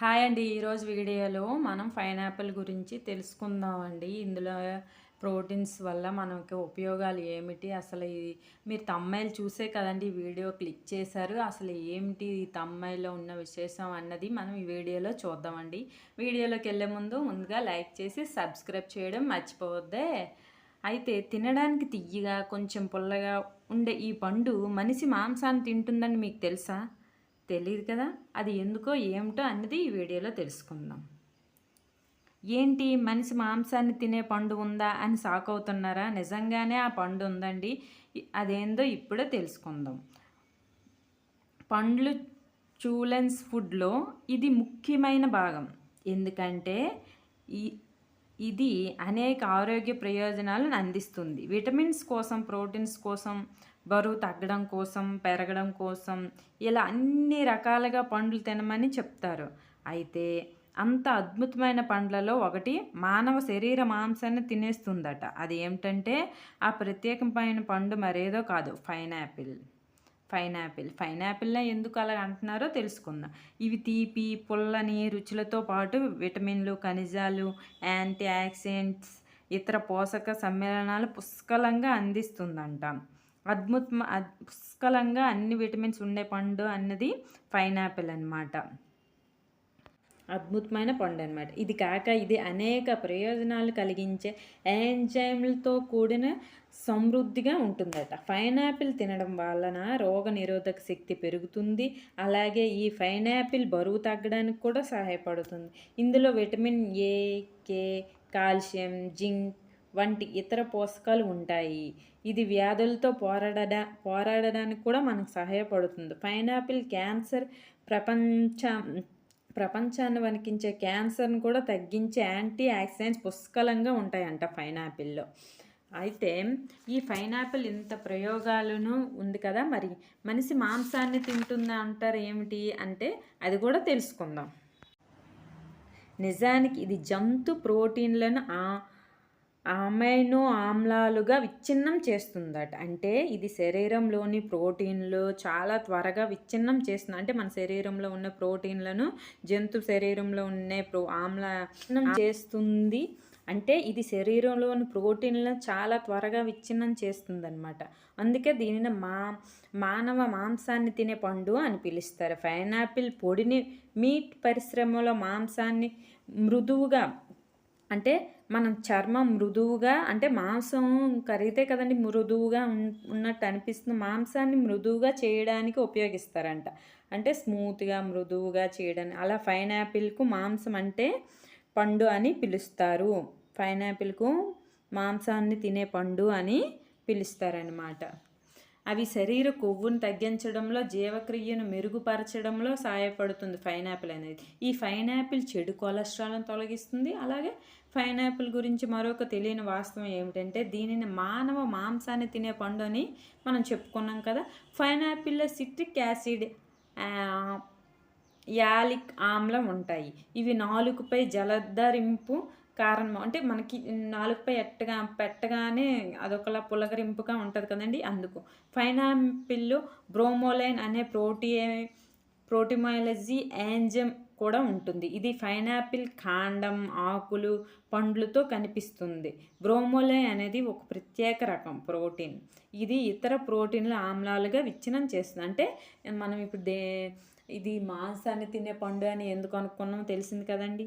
Hi అండి. ఈరోజు వీడియోలో మనం పైనాపిల్ గురించి తెలుసుకుందామండి. ఇందులో ప్రోటీన్స్ వల్ల మనకి ఉపయోగాలు ఏమిటి? అసలు ఇది మీరు తమ్మాయిలు చూసే కదండి వీడియో క్లిక్ చేశారు. అసలు ఏమిటి ఈ తమ్మాయిలో ఉన్న విశేషం అన్నది మనం ఈ వీడియోలో చూద్దామండి. వీడియోలోకి వెళ్ళే ముందు ముందుగా లైక్ చేసి సబ్స్క్రైబ్ చేయడం మర్చిపోవద్దే. అయితే తినడానికి తియ్యగా కొంచెం పుల్లగా ఉండే ఈ పండు మనిషి మాంసాన్ని తింటుందని మీకు తెలుసా? తెలియదు కదా? అది ఎందుకో ఏమిటో అన్నది ఈ వీడియోలో తెలుసుకుందాం. ఏంటి? మనిషి మాంసాన్ని తినే పండు ఉందా అని షాక్ అవుతున్నారా నిజంగానే ఆ పండు ఉందండి. అదేందో ఇప్పుడే తెలుసుకుందాం. పండ్లు చూలెన్స్ ఫుడ్లో ఇది ముఖ్యమైన భాగం. ఎందుకంటే ఈ ఇది అనేక ఆరోగ్య ప్రయోజనాలను అందిస్తుంది. విటమిన్స్ కోసం ప్రోటీన్స్ కోసం బరువు తగ్గడం కోసం పెరగడం కోసం ఇలా అన్ని రకాలుగా పండ్లు తినమని చెప్తారు. అయితే అంత అద్భుతమైన పండ్లలో ఒకటి మానవ శరీర మాంసాన్ని తినేస్తుందట. అది ఏమిటంటే ఆ ప్రత్యేకమైన పండు మరేదో కాదు పైనాపిల్. పైనాపిల్. పైనాపిల్ని ఎందుకు అలా అంటున్నారో తెలుసుకుందాం. ఇవి తీపి పుల్లని రుచులతో పాటు విటమిన్లు ఖనిజాలు యాంటీ ఆక్సిడెంట్స్ ఇతర పోషక సమ్మేళనాలు పుష్కలంగా అందిస్తుందంట. అద్భుత పుష్కలంగా అన్ని విటమిన్స్ ఉండే పండు అన్నది పైనాపిల్ అనమాట అద్భుతమైన పండు అనమాట ఇది కాక ఇది అనేక ప్రయోజనాలు కలిగించే ఎంజైమ్లతో కూడిన సమృద్ధిగా ఉంటుందట. పైనాపిల్ తినడం వలన రోగ నిరోధక శక్తి పెరుగుతుంది. అలాగే ఈ పైనాపిల్ బరువు తగ్గడానికి కూడా సహాయపడుతుంది. ఇందులో vitamin A K calcium zinc వంటి ఇతర పోషకాలు ఉంటాయి. ఇది వ్యాధులతో పోరాడడా పోరాడడానికి కూడా మనకు సహాయపడుతుంది. పైనాపిల్ క్యాన్సర్ ప్రపంచ ప్రపంచాన్ని వణికించే క్యాన్సర్ను కూడా తగ్గించే యాంటీ ఆక్సిడెంట్స్ పుష్కలంగా ఉంటాయంట పైనాపిల్లో. అయితే ఈ పైనాపిల్ ఇంత ప్రయోగాలను ఉంది కదా మరి మనిషి మాంసాన్ని తింటుందా అంటారు ఏమిటి అంటే అది కూడా తెలుసుకుందాం. నిజానికి ఇది జంతు ప్రోటీన్లను అమైనో ఆమ్లాలుగా విచ్ఛిన్నం చేస్తుందట. అంటే ఇది శరీరంలోని ప్రోటీన్లు చాలా త్వరగా విచ్ఛిన్నం చేస్తుంది. అంటే మన శరీరంలో ఉన్న ప్రోటీన్లను జంతు శరీరంలో ఉన్న ప్రో ఆమ్ల చేస్తుంది. అంటే ఇది శరీరంలోని ప్రోటీన్లను చాలా త్వరగా విచ్ఛిన్నం చేస్తుందన్నమాట. అందుకే దీనిని మా మానవ మాంసాన్ని తినే పండు అని పిలుస్తారు. పైనాపిల్ పొడిని మీట్ పరిశ్రమలో మాంసాన్ని మృదువుగా అంటే మనం చర్మం మృదువుగా అంటే మాంసం కరిగితే కదండి మృదువుగా ఉన్నట్టు అనిపిస్తుంది. మాంసాన్ని మృదువుగా చేయడానికి ఉపయోగిస్తారంట. అంటే స్మూత్గా మృదువుగా చేయడానికి. అలా పైనాపిల్కు మాంసం అంటే పండు అని పిలుస్తారు. పైనాపిల్కు మాంసాన్ని తినే పండు అని పిలుస్తారనమాట అవి శరీర కొవ్వును తగ్గించడంలో జీవక్రియను మెరుగుపరచడంలో సహాయపడుతుంది. పైనాపిల్ అనేది. ఈ పైనాపిల్ చెడు కొలెస్ట్రాల్ను తొలగిస్తుంది. అలాగే పైనాపిల్ గురించి మరొక తెలియని వాస్తవం ఏమిటంటే దీనిని మానవ మాంసాన్ని తినే పండు అని మనం చెప్పుకున్నాం కదా. పైనాపిల్లో సిట్రిక్ యాసిడ్ యాలిక్ ఆమ్లం ఉంటాయి. ఇవి నాలుగుపై జలధరింపు కారణం అంటే మనకి నాలుగుపై ఎట్టగా పెట్టగానే అదొకలా పులకరింపుగా ఉంటుంది కదండి అందుకు. పైనాపిల్లో బ్రోమోలైన్ అనే ప్రోటీ ప్రోటిమాలజీ యాంజమ్ కూడా ఉంటుంది. ఇది పైనాపిల్ కాండం ఆకులు పండ్లతో కనిపిస్తుంది. బ్రోమోలే అనేది ఒక ప్రత్యేక రకం ప్రోటీన్. ఇది ఇతర ప్రోటీన్ల ఆమ్లాలుగా విచ్ఛిన్నం చేస్తుంది. అంటే మనం ఇప్పుడు దే ఇది మాంసాన్ని తినే పండు అని ఎందుకు అనుకున్నామో తెలిసింది కదండి?